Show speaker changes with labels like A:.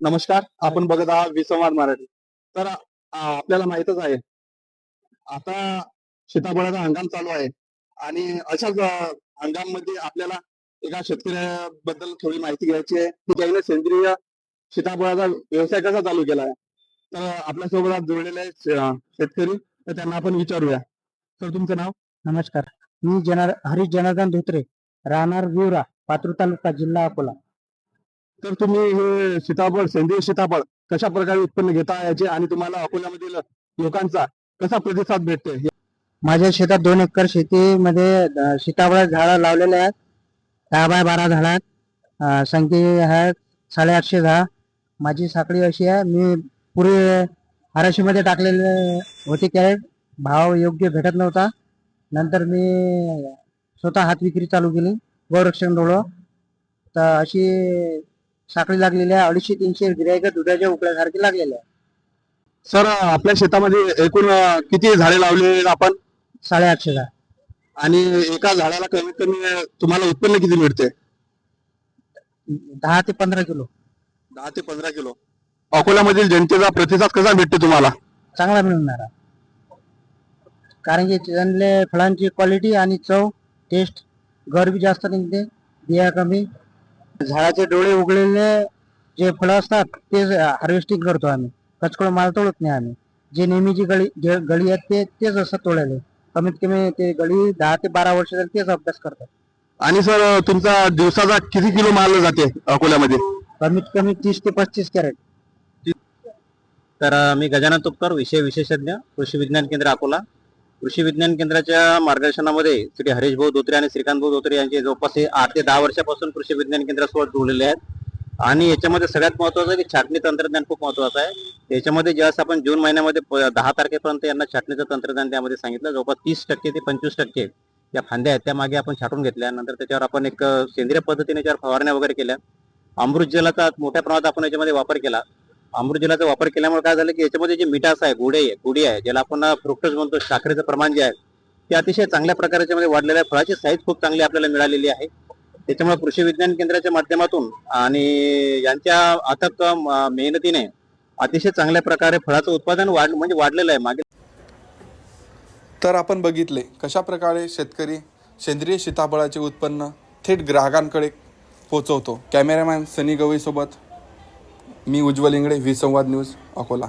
A: नमस्कार आपण बघत आहात विसंवाद मराठी. तर आपल्याला माहितच आहे आता सीताफळाचा हंगाम चालू आहे आणि अशाच अ, हंगाममध्ये आपल्याला एका शेतकऱ्याबद्दल थोडी माहिती घ्यायची आहे की त्याने सेंद्रिय सीताफळाचा व्यवसाय कसा चालू केला आहे. तर आपल्यासोबत आज जोडलेले शेतकरी तर त्यांना आपण विचारूया. सर तुमचं नाव?
B: नमस्कार. मी जनार हरीश जनार्दन धोत्रे राहणार विवरा पातूर तालुका जिल्हा अकोला.
A: तर तुम्ही हे सीताफळ सेंद्रिय सीताफळ कशा प्रकारे उत्पन्न घेता याचे आणि तुम्हाला अकोल्यामधील लोकांचा कसा प्रतिसाद भेटतो
B: माझ्या शेतात दोन एकर शेतीमध्ये सीताफळ झाडं लावलेले आहेत. दहा बाय बारा झाड आहेत संख्ये आहेत साडेआठशे दहा माझी साखळी अशी आहे मी पूर्वी आराशीमध्ये टाकलेले होते कॅरेट. भाव योग्य भेटत नव्हता. नंतर मी स्वतः हात विक्री चालू केली. गोरक्षण डोळं. तर अशी साखळी लागलेली आहे अडीचशे तीनशे गिरायक दुधाच्या उकड्यासारखी लागलेले आहे
A: सर आपल्या शेतामध्ये एकूण अ, किती झाडे लावले आहेत आपण?
B: साडेआठशे झाड.
A: आणि एका झाडाला कमीत कमी तुम्हाला उत्पन्न किती मिळते?
B: दहा ते पंधरा किलो.
A: दहा ते पंधरा किलो. अकोल्यामधील जनतेचा प्रतिसाद कसा भेटते तुम्हाला?
B: चांगला मिळणार. आहे कारण की त्यांले फळांची क्वालिटी आणि चव टेस्ट गर बी जास्त निघते बिया कमी झाडाचे डोळे उगलेले जे फळं असतात ते हार्वेस्टिंग करतो आम्ही. कचकड माल तोडत नाही आम्ही. जे नेहमीची गळी जे गळी आहेत ते तेच असं तोडायले. कमीत कमी ते गळी दहा ते बारा वर्ष झाली तेच अभ्यास करतात.
A: आणि सर तुमचा दिवसाचा किती किलो माल जाते अकोल्यामध्ये?
B: कमीत कमी तीस ते पस्तीस कॅरेट.
C: तर मी गजानन तुपकर विषय विशेषज्ञ कृषी विज्ञान केंद्र अकोला. कृषी विज्ञान केंद्राच्या मार्गदर्शनामध्ये श्री हरीश भाऊ धोत्रे आणि श्रीकांत भाऊ धोत्रे यांचे जवळपास हे आठ ते दहा वर्षापासून कृषी विज्ञान केंद्रासोबत जोडलेले आहेत. आणि याच्यामध्ये सगळ्यात महत्वाचं आहे की छाटणी तंत्रज्ञान खूप महत्वाचं आहे. याच्यामध्ये ज्यावेळेस आपण जून महिन्यामध्ये प- दहा तारखेपर्यंत यांना छाटणीचं तंत्रज्ञान त्यामध्ये सांगितलं जवळपास तीस टक्के ते पंचवीस टक्के या फांद्या आहेत त्या मागे आपण छाटून घेतल्या नंतर त्याच्यावर आपण एक सेंद्रिय पद्धतीने त्याच्यावर फवारण्या वगैरे केल्या. अमृत जलाचा मोठ्या प्रमाणात आपण याच्यामध्ये वापर केला. अमृतजलाचा वापर केल्यामुळे काय झालं की याच्यामध्ये जे मिठास आहे गुडे आहे गुडी आहे ज्याला आपण फ्रुक्टोज म्हणतो साखरेचं प्रमाण जे आहे ते अतिशय चांगल्या प्रकारे मध्ये वाढलेलं आहे. फळाची साईज खूप चांगली आपल्याला मिळालेली आहे. त्याच्यामुळे कृषी विज्ञान केंद्राच्या माध्यमातून आणि यांच्या अथक मेहनतीने अतिशय चांगल्या प्रकारे फळाचं उत्पादन वाढ म्हणजे वाढलेलं आहे. मागे
D: तर आपण बघितले कशा प्रकारे शेतकरी सेंद्रिय सीताफळाचे उत्पन्न थेट ग्राहकांकडे पोचवतो. कॅमेरामॅन सनी गवईसोबत मी उज्ज्वल इंगडे व्ही संवाद न्यूज अकोला.